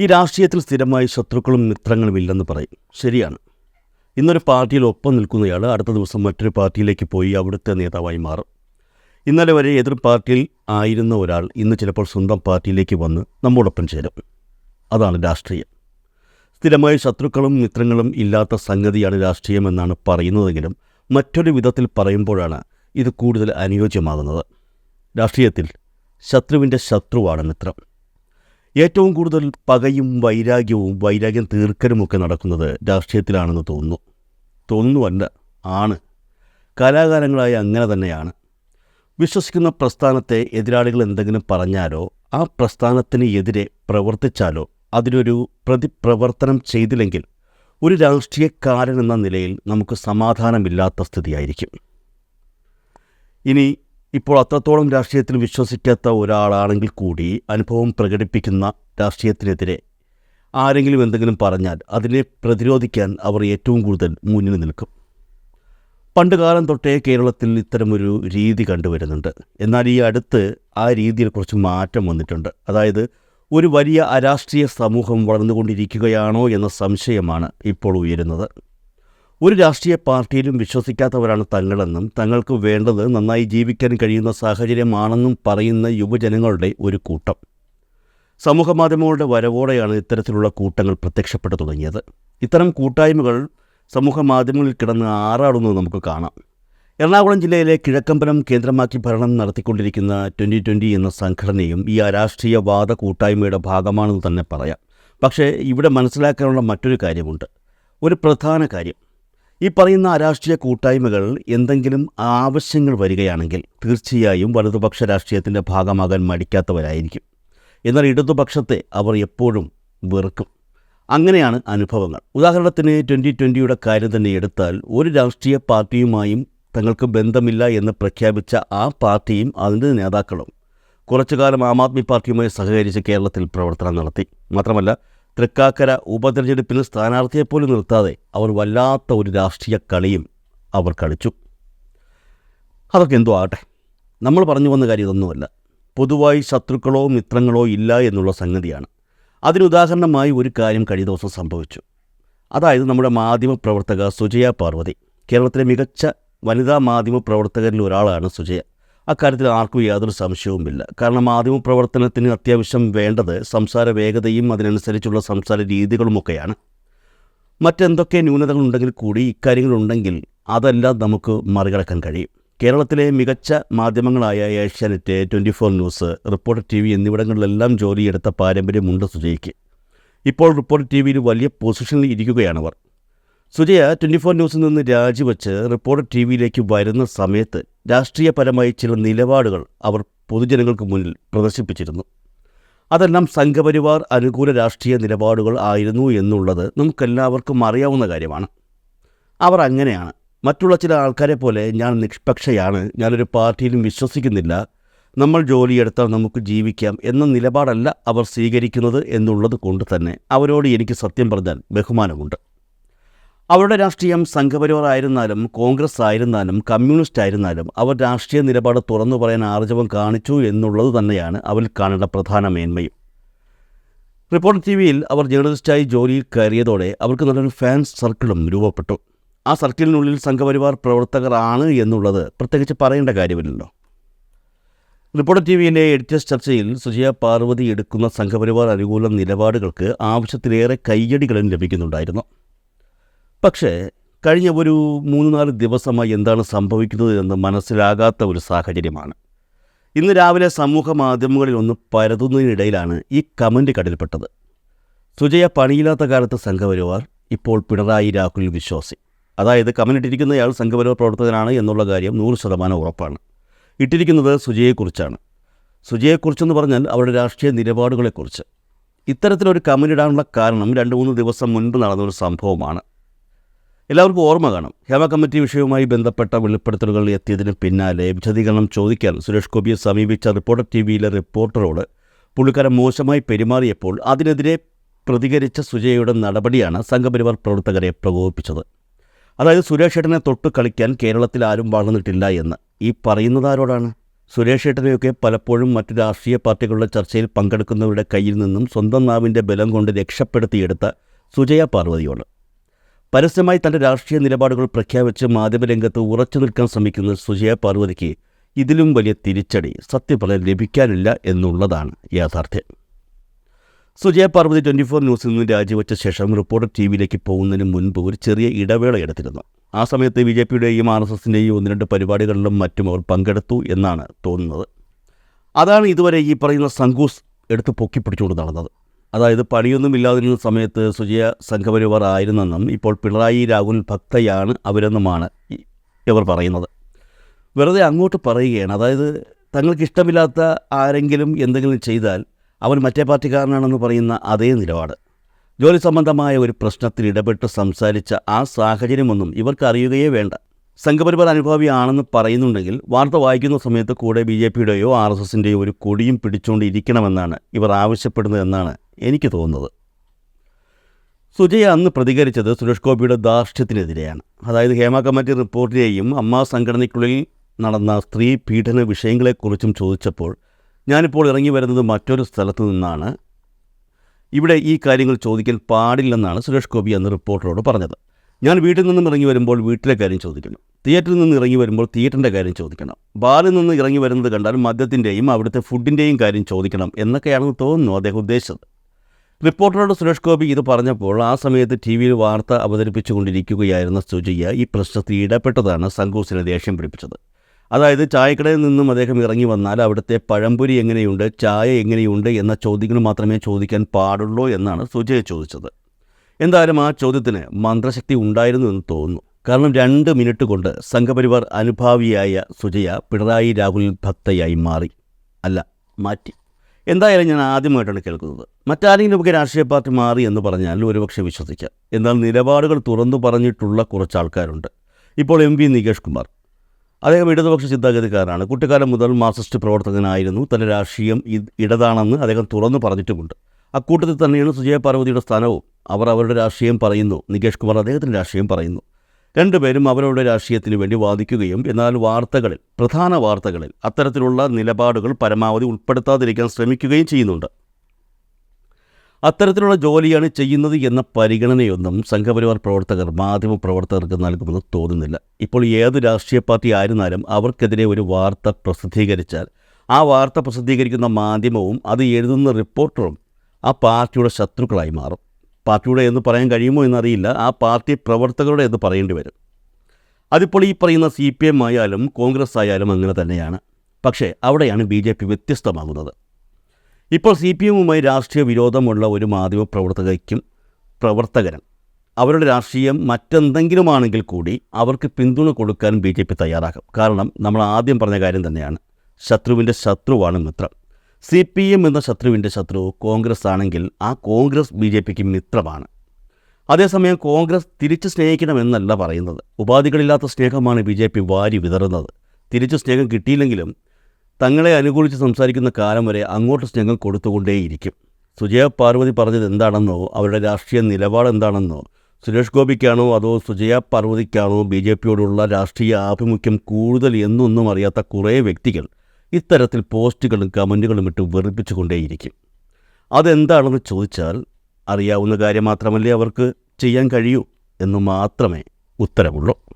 ഈ രാഷ്ട്രീയത്തിൽ സ്ഥിരമായി ശത്രുക്കളും മിത്രങ്ങളും ഇല്ലെന്ന് പറയും. ശരിയാണ്. ഇന്നൊരു പാർട്ടിയിൽ ഒപ്പം നിൽക്കുന്നയാൾ അടുത്ത ദിവസം മറ്റൊരു പാർട്ടിയിലേക്ക് പോയി അവിടുത്തെ നേതാവായി മാറും. ഇന്നലെ വരെ എതിർ പാർട്ടിയിൽ ആയിരുന്ന ഒരാൾ ഇന്ന് ചിലപ്പോൾ സ്വന്തം പാർട്ടിയിലേക്ക് വന്ന് നമ്മോടൊപ്പം ചേരും. അതാണ് രാഷ്ട്രീയം. സ്ഥിരമായി ശത്രുക്കളും മിത്രങ്ങളും ഇല്ലാത്ത സംഗതിയാണ് രാഷ്ട്രീയം എന്നാണ് പറയുന്നതെങ്കിലും മറ്റൊരു വിധത്തിൽ പറയുമ്പോഴാണ് ഇത് കൂടുതൽ അനുയോജ്യമാകുന്നത്. രാഷ്ട്രീയത്തിൽ ശത്രുവിന്റെ ശത്രുവാണ് മിത്രം. ഏറ്റവും കൂടുതൽ പകയും വൈരാഗ്യവും വൈരാഗ്യം തീർക്കലുമൊക്കെ നടക്കുന്നത് രാഷ്ട്രീയത്തിലാണെന്ന് തോന്നുന്നു. തോന്നുന്നുവല്ല ആണ്. കലാകാരങ്ങളായി അങ്ങനെ തന്നെയാണ്. വിശ്വസിക്കുന്ന പ്രസ്ഥാനത്തെ എതിരാളികൾ എന്തെങ്കിലും പറഞ്ഞാലോ ആ പ്രസ്ഥാനത്തിന് എതിരെ പ്രവർത്തിച്ചാലോ അതിനൊരു പ്രതിപ്രവർത്തനം ചെയ്തില്ലെങ്കിൽ ഒരു രാഷ്ട്രീയക്കാരൻ എന്ന നിലയിൽ നമുക്ക് സമാധാനമില്ലാത്ത സ്ഥിതിയായിരിക്കും. ഇനി ഇപ്പോൾ അത്രത്തോളം രാഷ്ട്രീയത്തിൽ വിശ്വസിക്കാത്ത ഒരാളാണെങ്കിൽ കൂടി അനുഭവം പ്രകടിപ്പിക്കുന്ന രാഷ്ട്രീയത്തിനെതിരെ ആരെങ്കിലും എന്തെങ്കിലും പറഞ്ഞാൽ അതിനെ പ്രതിരോധിക്കാൻ അവർ ഏറ്റവും കൂടുതൽ മുന്നിൽ നിൽക്കും. പണ്ടുകാലം തൊട്ടേ കേരളത്തിൽ ഇത്തരമൊരു രീതി കണ്ടുവരുന്നുണ്ട്. എന്നാൽ ഈ അടുത്ത് ആ രീതിയിൽ കുറച്ച് മാറ്റം വന്നിട്ടുണ്ട്. അതായത് ഒരു വലിയ അരാഷ്ട്രീയ സമൂഹം വളർന്നുകൊണ്ടിരിക്കുകയാണോ എന്ന സംശയമാണ് ഇപ്പോൾ ഉയരുന്നത്. ഒരു രാഷ്ട്രീയ പാർട്ടിയിലും വിശ്വസിക്കാത്തവരാണ് തങ്ങളെന്നും തങ്ങൾക്ക് വേണ്ടത് നന്നായി ജീവിക്കാൻ കഴിയുന്ന സാഹചര്യമാണെന്നും പറയുന്ന യുവജനങ്ങളുടെ ഒരു കൂട്ടം. സമൂഹമാധ്യമങ്ങളുടെ വരവോടെയാണ് ഇത്തരത്തിലുള്ള കൂട്ടങ്ങൾ പ്രത്യക്ഷപ്പെട്ടു തുടങ്ങിയത്. ഇത്തരം കൂട്ടായ്മകൾ സമൂഹ മാധ്യമങ്ങളിൽ കിടന്ന് ആറാടുന്നത് നമുക്ക് കാണാം. എറണാകുളം ജില്ലയിലെ കിഴക്കമ്പലം കേന്ദ്രമാക്കി ഭരണം നടത്തിക്കൊണ്ടിരിക്കുന്ന ട്വന്റി ട്വന്റി എന്ന സംഘടനയും ഈ അരാഷ്ട്രീയവാദ കൂട്ടായ്മയുടെ ഭാഗമാണെന്ന് തന്നെ പറയാം. പക്ഷേ ഇവിടെ മനസ്സിലാക്കാനുള്ള മറ്റൊരു കാര്യമുണ്ട്. ഒരു പ്രധാന കാര്യം. ഈ പറയുന്ന രാഷ്ട്രീയ കൂട്ടായ്മകൾ എന്തെങ്കിലും ആവശ്യങ്ങൾ വരികയാണെങ്കിൽ തീർച്ചയായും വലതുപക്ഷ രാഷ്ട്രീയത്തിന്റെ ഭാഗമാകാൻ മടിക്കാത്തവരായിരിക്കും. എന്നാൽ ഇടതുപക്ഷത്തെ അവർ എപ്പോഴും വെറുക്കും. അങ്ങനെയാണ് അനുഭവങ്ങൾ. ഉദാഹരണത്തിന് ട്വന്റി ട്വന്റിയുടെ കാര്യം തന്നെ എടുത്താൽ ഒരു രാഷ്ട്രീയ പാർട്ടിയുമായും തങ്ങൾക്ക് ബന്ധമില്ല എന്ന് പ്രഖ്യാപിച്ച ആ പാർട്ടിയും അതിന്റെ നേതാക്കളും കുറച്ചു കാലം ആം ആദ്മി പാർട്ടിയുമായി സഹകരിച്ച് കേരളത്തിൽ പ്രവർത്തനം നടത്തി. മാത്രമല്ല തൃക്കാക്കര ഉപതെരഞ്ഞെടുപ്പിന് സ്ഥാനാർത്ഥിയെപ്പോലും നിർത്താതെ അവർ വല്ലാത്ത ഒരു രാഷ്ട്രീയ കളിയും അവർ കളിച്ചു. അതൊക്കെ എന്തോ ആകട്ടെ. നമ്മൾ പറഞ്ഞു വന്ന കാര്യം ഇതൊന്നുമല്ല. പൊതുവായി ശത്രുക്കളോ മിത്രങ്ങളോ ഇല്ല എന്നുള്ള സംഗതിയാണ്. അതിനുദാഹരണമായി ഒരു കാര്യം കഴിഞ്ഞ ദിവസം സംഭവിച്ചു. അതായത് നമ്മുടെ മാധ്യമ പ്രവർത്തക സുജയ പാർവതി. കേരളത്തിലെ മികച്ച വനിതാ മാധ്യമ പ്രവർത്തകരിൽ ഒരാളാണ് സുജയ. അക്കാര്യത്തിൽ ആർക്കും യാതൊരു സംശയവുമില്ല. കാരണം മാധ്യമ പ്രവർത്തനത്തിന് അത്യാവശ്യം വേണ്ടത് സംസാര വേഗതയും അതിനനുസരിച്ചുള്ള സംസാര രീതികളുമൊക്കെയാണ്. മറ്റെന്തൊക്കെ ന്യൂനതകളുണ്ടെങ്കിൽ കൂടി ഇക്കാര്യങ്ങളുണ്ടെങ്കിൽ അതെല്ലാം നമുക്ക് മറികടക്കാൻ കഴിയും. കേരളത്തിലെ മികച്ച മാധ്യമങ്ങളായ Asianet twenty four news reporter T V എന്നിവിടങ്ങളിലെല്ലാം ജോലിയെടുത്ത പാരമ്പര്യമുണ്ട് സുജയ്ക്ക്. ഇപ്പോൾ റിപ്പോർട്ടർ ടി വിയിൽ വലിയ പൊസിഷനിൽ ഇരിക്കുകയാണവർ സുജയ ട്വന്റി ഫോർ ന്യൂസിൽ നിന്ന് രാജിവെച്ച് റിപ്പോർട്ടർ ടി വിയിലേക്ക് വരുന്ന സമയത്ത് രാഷ്ട്രീയപരമായി ചില നിലപാടുകൾ അവർ പൊതുജനങ്ങൾക്ക് മുന്നിൽ പ്രദർശിപ്പിച്ചിരുന്നു. അതെല്ലാം സംഘപരിവാർ അനുകൂല രാഷ്ട്രീയ നിലപാടുകൾ ആയിരുന്നു എന്നുള്ളത് നമുക്കെല്ലാവർക്കും അറിയാവുന്ന കാര്യമാണ്. അവർ അങ്ങനെയാണ്. മറ്റുള്ള ചില ആൾക്കാരെ പോലെ ഞാൻ നിഷ്പക്ഷയാണ് ഞാനൊരു പാർട്ടിയിലും വിശ്വസിക്കുന്നില്ല നമ്മൾ ജോലിയെടുത്താൽ നമുക്ക് ജീവിക്കാം എന്ന നിലപാടല്ല അവർ സ്വീകരിക്കുന്നത് എന്നുള്ളത് കൊണ്ട് തന്നെ അവരോട് എനിക്ക് സത്യം പറഞ്ഞാൽ ബഹുമാനമുണ്ട്. അവരുടെ രാഷ്ട്രീയം സംഘപരിവാർ ആയിരുന്നാലും കോൺഗ്രസ് ആയിരുന്നാലും കമ്മ്യൂണിസ്റ്റ് ആയിരുന്നാലും അവർ രാഷ്ട്രീയ നിലപാട് തുറന്നു പറയാൻ ആർജവം കാണിച്ചു എന്നുള്ളത് തന്നെയാണ് അവരിൽ കാണേണ്ട പ്രധാന മേന്മയും. റിപ്പോർട്ടർ ടി വിയിൽ അവർ ജേർണലിസ്റ്റായി ജോലിയിൽ കയറിയതോടെ അവർക്ക് നല്ലൊരു ഫാൻസ് സർക്കിളും രൂപപ്പെട്ടു. ആ സർക്കിളിനുള്ളിൽ സംഘപരിവാർ പ്രവർത്തകർ ആണ് എന്നുള്ളത് പ്രത്യേകിച്ച് പറയേണ്ട കാര്യമില്ലല്ലോ. റിപ്പോർട്ടർ ടി വിയിലെ എഡിറ്റേഴ്സ് ചർച്ചയിൽ സുജയ പാർവതി എടുക്കുന്ന സംഘപരിവാർ അനുകൂല നിലപാടുകൾക്ക് ആവശ്യത്തിലേറെ കയ്യടികളും ലഭിക്കുന്നുണ്ടായിരുന്നു. പക്ഷേ കഴിഞ്ഞ ഒരു മൂന്ന് നാല് ദിവസമായി എന്താണ് സംഭവിക്കുന്നത് എന്ന് മനസ്സിലാകാത്ത ഒരു സാഹചര്യമാണ്. ഇന്ന് രാവിലെ സമൂഹ മാധ്യമങ്ങളിൽ ഒന്ന് പരതുന്നതിനിടയിലാണ് ഈ കമന്റ് കടൽപ്പെട്ടത്. സുജയ പണിയില്ലാത്ത കാലത്ത് സംഘപരിവാർ ഇപ്പോൾ പിണറായി രാഹുൽ വിശ്വാസി. അതായത് കമന്റ് ഇട്ടിരിക്കുന്നയാൾ സംഘപരിവാർ പ്രവർത്തകനാണ് എന്നുള്ള കാര്യം നൂറ് ശതമാനം ഉറപ്പാണ്. ഇട്ടിരിക്കുന്നത് സുജയെക്കുറിച്ചാണ്. സുജയെക്കുറിച്ചെന്ന് പറഞ്ഞാൽ അവരുടെ രാഷ്ട്രീയ നിലപാടുകളെക്കുറിച്ച്. ഇത്തരത്തിലൊരു കമന്റ് ഇടാനുള്ള കാരണം രണ്ട് മൂന്ന് ദിവസം മുൻപ് നടന്ന ഒരു സംഭവമാണ്. എല്ലാവർക്കും ഓർമ്മ കാണും. ഹേമ കമ്മിറ്റി വിഷയവുമായി ബന്ധപ്പെട്ട വെളിപ്പെടുത്തലുകൾ എത്തിയതിന് പിന്നാലെ വിശദീകരണം ചോദിക്കാൻ സുരേഷ് ഗോപിയെ സമീപിച്ച റിപ്പോർട്ടർ ടി വിയിലെ റിപ്പോർട്ടറോട് പുള്ളിക്കാരൻ മോശമായി പെരുമാറിയപ്പോൾ അതിനെതിരെ പ്രതികരിച്ച സുജയയുടെ നടപടിയാണ് സംഘപരിവാർ പ്രവർത്തകരെ പ്രകോപിപ്പിച്ചത്. അതായത് സുരേഷ് ഏട്ടനെ തൊട്ട് കളിക്കാൻ കേരളത്തിൽ ആരും വളർന്നിട്ടില്ല എന്ന്. ഈ പറയുന്നത് ആരോടാണ്? സുരേഷ് ഏട്ടനെയൊക്കെ പലപ്പോഴും മറ്റു രാഷ്ട്രീയ പാർട്ടികളുടെ ചർച്ചയിൽ പങ്കെടുക്കുന്നവരുടെ കയ്യിൽ നിന്നും സ്വന്തം നാവിന്റെ ബലം കൊണ്ട് രക്ഷപ്പെടുത്തിയെടുത്ത സുജയ പാർവതിയോട്. പരസ്യമായി തന്റെ രാഷ്ട്രീയ നിലപാടുകൾ പ്രഖ്യാപിച്ച് മാധ്യമരംഗത്ത് ഉറച്ചു നിൽക്കാൻ ശ്രമിക്കുന്ന സുജയ പാർവതിക്ക് ഇതിലും വലിയ തിരിച്ചടി സത്യപ്രതി ലഭിക്കാനില്ല എന്നുള്ളതാണ് യാഥാർത്ഥ്യം. സുജയ പാർവതി ട്വന്റി ഫോർ ന്യൂസിൽ നിന്ന് രാജിവെച്ച ശേഷം റിപ്പോർട്ടർ ടി വിയിലേക്ക് പോകുന്നതിന് മുൻപ് ഒരു ചെറിയ ഇടവേള എടുത്തിരുന്നു. ആ സമയത്ത് ബി ജെ പിയുടെയും ആർ എസ് എസിന്റെയും ഒന്ന് രണ്ട് പരിപാടികളിലും മറ്റും അവർ പങ്കെടുത്തു എന്നാണ് തോന്നുന്നത്. അതാണ് ഇതുവരെ ഈ പറയുന്ന സംഘൂസ് എടുത്ത് പൊക്കിപ്പിടിച്ചുകൊണ്ട് നടന്നത്. അതായത് പണിയൊന്നുമില്ലാതിരുന്ന സമയത്ത് സുജയ സംഘപരിവാർ ആയിരുന്നെന്നും ഇപ്പോൾ പിണറായി രാഹുൽ ഭക്തയാണ് അവരെന്നുമാണ് ഇവർ പറയുന്നത്. വെറുതെ അങ്ങോട്ട് പറയുകയാണ്. അതായത് തങ്ങൾക്ക് ഇഷ്ടമില്ലാത്ത ആരെങ്കിലും എന്തെങ്കിലും ചെയ്താൽ അവൻ മറ്റേ പാർട്ടിക്കാരനാണെന്ന് പറയുന്ന അതേ നിലപാട്. ജോലി സംബന്ധമായ ഒരു പ്രശ്നത്തിൽ ഇടപെട്ട് സംസാരിച്ച ആ സാഹചര്യമൊന്നും ഇവർക്ക് അറിയുകയേ വേണ്ട. സംഘപരിവാർ അനുഭാവിയാണെന്ന് പറയുന്നുണ്ടെങ്കിൽ വാർത്ത വായിക്കുന്ന സമയത്ത് കൂടെ ബി ജെ പിയുടെയോ ആർ എസ് എസിന്റെയോ ഒരു കൊടിയും പിടിച്ചുകൊണ്ട് ഇരിക്കണമെന്നാണ് ഇവർ ആവശ്യപ്പെടുന്നതെന്നാണ് എനിക്ക് തോന്നുന്നത്. സുജയ അന്ന് പ്രതികരിച്ചത് സുരേഷ് ഗോപിയുടെ ധാർഷ്ട്യത്തിനെതിരെയാണ്. അതായത് ഹേമ കമ്മിറ്റി റിപ്പോർട്ടിനെയും അമ്മ സംഘടനയ്ക്കുള്ളിൽ നടന്ന സ്ത്രീ പീഡന വിഷയങ്ങളെക്കുറിച്ചും ചോദിച്ചപ്പോൾ ഞാനിപ്പോൾ ഇറങ്ങി വരുന്നത് മറ്റൊരു സ്ഥലത്തു നിന്നാണ്. ഇവിടെ ഈ കാര്യങ്ങൾ ചോദിക്കാൻ പാടില്ലെന്നാണ് സുരേഷ് ഗോപി അന്ന് റിപ്പോർട്ടറോട് പറഞ്ഞത്. ഞാൻ വീട്ടിൽ നിന്നും ഇറങ്ങി വരുമ്പോൾ വീട്ടിലെ കാര്യം ചോദിക്കണം. തിയേറ്ററിൽ നിന്ന് ഇറങ്ങി വരുമ്പോൾ തിയേറ്ററിന്റെ കാര്യം ചോദിക്കണം. ബാറിൽ നിന്ന് ഇറങ്ങി വരുന്നത് കണ്ടാൽ മദ്യത്തിന്റെയും അവിടുത്തെ ഫുഡിന്റെയും കാര്യം ചോദിക്കണം എന്നൊക്കെയാണെന്ന് തോന്നുന്നു അദ്ദേഹം ഉദ്ദേശിച്ചത്. റിപ്പോർട്ടറോട് സുരേഷ് ഗോപി ഇത് പറഞ്ഞപ്പോൾ ആ സമയത്ത് ടി വിയിൽ വാർത്ത അവതരിപ്പിച്ചുകൊണ്ടിരിക്കുകയായിരുന്ന സുജയ്യ ഈ പ്രശ്നത്തിൽ ഇടപെട്ടതാണ് സംഘൂസിനെ ദേഷ്യം പിടിപ്പിച്ചത്. അതായത് ചായക്കടയിൽ നിന്നും അദ്ദേഹം ഇറങ്ങി വന്നാൽ അവിടുത്തെ പഴംപൊരി എങ്ങനെയുണ്ട് ചായ എങ്ങനെയുണ്ട് എന്ന ചോദ്യങ്ങൾ മാത്രമേ ചോദിക്കാൻ പാടുള്ളൂ എന്നാണ് സുജയ ചോദിച്ചത്. എന്തായാലും ആ ചോദ്യത്തിന് മന്ത്രശക്തി ഉണ്ടായിരുന്നു എന്ന് തോന്നുന്നു. കാരണം രണ്ട് മിനിറ്റ് കൊണ്ട് സംഘപരിവാർ അനുഭാവിയായ സുജയ പിണറായി രാഹുൽ ഭക്തയായി മാറി. അല്ല മാറ്റി. എന്തായാലും ഞാൻ ആദ്യമായിട്ടാണ് കേൾക്കുന്നത്. മറ്റാരെങ്കിലും ഒക്കെ രാഷ്ട്രീയ പാർട്ടി മാറി എന്ന് പറഞ്ഞാൽ ഒരുപക്ഷെ വിശ്വസിക്കാം എന്നാൽ നിലപാടുകൾ തുറന്നു പറഞ്ഞിട്ടുള്ള കുറച്ച് ആൾക്കാരുണ്ട് ഇപ്പോൾ എം വി നികേഷ് കുമാർ. അദ്ദേഹം ഇടതുപക്ഷ ചിന്താഗതിക്കാരാണ്. കുട്ടിക്കാലം മുതൽ മാർക്സിസ്റ്റ് പ്രവർത്തകനായിരുന്നു. തന്റെ രാഷ്ട്രീയം ഇടതാണെന്ന് അദ്ദേഹം തുറന്നു പറഞ്ഞിട്ടുമുണ്ട്. അക്കൂട്ടത്തിൽ തന്നെയാണ് സുജയ പാർവതിയുടെ സ്ഥാനവും. അവർ അവരുടെ രാഷ്ട്രീയം പറയുന്നു. നികേഷ് കുമാർ അദ്ദേഹത്തിന്റെ രാഷ്ട്രീയം പറയുന്നു. രണ്ടുപേരും അവരവരുടെ രാഷ്ട്രീയത്തിന് വേണ്ടി വാദിക്കുകയും എന്നാൽ വാർത്തകളിൽ പ്രധാന വാർത്തകളിൽ അത്തരത്തിലുള്ള നിലപാടുകൾ പരമാവധി ഉൾപ്പെടുത്താതിരിക്കാൻ ശ്രമിക്കുകയും ചെയ്യുന്നുണ്ട്. അത്തരത്തിലുള്ള ജോലിയാണ് ചെയ്യുന്നത് എന്ന പരിഗണനയൊന്നും സംഘപരിവാർ പ്രവർത്തകർ മാധ്യമ പ്രവർത്തകർക്ക് നൽകുമെന്ന് തോന്നുന്നില്ല. ഇപ്പോൾ ഏത് രാഷ്ട്രീയ പാർട്ടി ആയിരുന്നാലും അവർക്കെതിരെ ഒരു വാർത്ത പ്രസിദ്ധീകരിച്ചാൽ ആ വാർത്ത പ്രസിദ്ധീകരിക്കുന്ന മാധ്യമവും അത് എഴുതുന്ന റിപ്പോർട്ടറും ആ പാർട്ടിയുടെ ശത്രുക്കളായി മാറും. പാർട്ടിയുടെ എന്ന് പറയാൻ കഴിയുമോ എന്നറിയില്ല. ആ പാർട്ടി പ്രവർത്തകരുടെ എന്ന് പറയേണ്ടി വരും. അതിപ്പോൾ ഈ പറയുന്ന സി പി എം ആയാലും കോൺഗ്രസ് ആയാലും അങ്ങനെ തന്നെയാണ്. പക്ഷേ അവിടെയാണ് ബി ജെ പി വ്യത്യസ്തമാകുന്നത്. ഇപ്പോൾ സി പി എമ്മുമായി രാഷ്ട്രീയ വിരോധമുള്ള ഒരു മാധ്യമ പ്രവർത്തകയ്ക്കും പ്രവർത്തകനും അവരുടെ രാഷ്ട്രീയം മറ്റെന്തെങ്കിലുമാണെങ്കിൽ കൂടി അവർക്ക് പിന്തുണ കൊടുക്കാൻ ബി ജെ പി തയ്യാറാകും. കാരണം നമ്മൾ ആദ്യം പറഞ്ഞ കാര്യം തന്നെയാണ്. ശത്രുവിന്റെ ശത്രുവാണ് മിത്രം. സി പി എം എന്ന ശത്രുവിന്റെ ശത്രു കോൺഗ്രസ് ആണെങ്കിൽ ആ കോൺഗ്രസ് ബി ജെ പിക്ക് മിത്രമാണ്. അതേസമയം കോൺഗ്രസ് തിരിച്ച് സ്നേഹിക്കണമെന്നല്ല പറയുന്നത്. ഉപാധികളില്ലാത്ത സ്നേഹമാണ് ബി ജെ പി വാരി വിതറുന്നത്. തിരിച്ച് സ്നേഹം കിട്ടിയില്ലെങ്കിലും തങ്ങളെ അനുകൂലിച്ച് സംസാരിക്കുന്ന കാലം വരെ അങ്ങോട്ട് സ്നേഹം കൊടുത്തുകൊണ്ടേയിരിക്കും. സുജയ പാർവതി പറഞ്ഞത് എന്താണെന്നോ അവരുടെ രാഷ്ട്രീയ നിലപാട് എന്താണെന്നോ സുരേഷ് ഗോപിക്കാണോ അതോ സുജയ പാർവതിക്കാണോ ബി ജെ പിയോടുള്ള രാഷ്ട്രീയ ആഭിമുഖ്യം കൂടുതൽ എന്നൊന്നും അറിയാത്ത കുറേ വ്യക്തികൾ ഇത്തരത്തിൽ പോസ്റ്റുകളും കമന്റുകളും ഇട്ട് വെറുപ്പിച്ചുകൊണ്ടേയിരിക്കും. അതെന്താണെന്ന് ചോദിച്ചാൽ അറിയാവുന്ന കാര്യം മാത്രമല്ലേ അവർക്ക് ചെയ്യാൻ കഴിയൂ എന്ന് മാത്രമേ ഉത്തരമുള്ളൂ.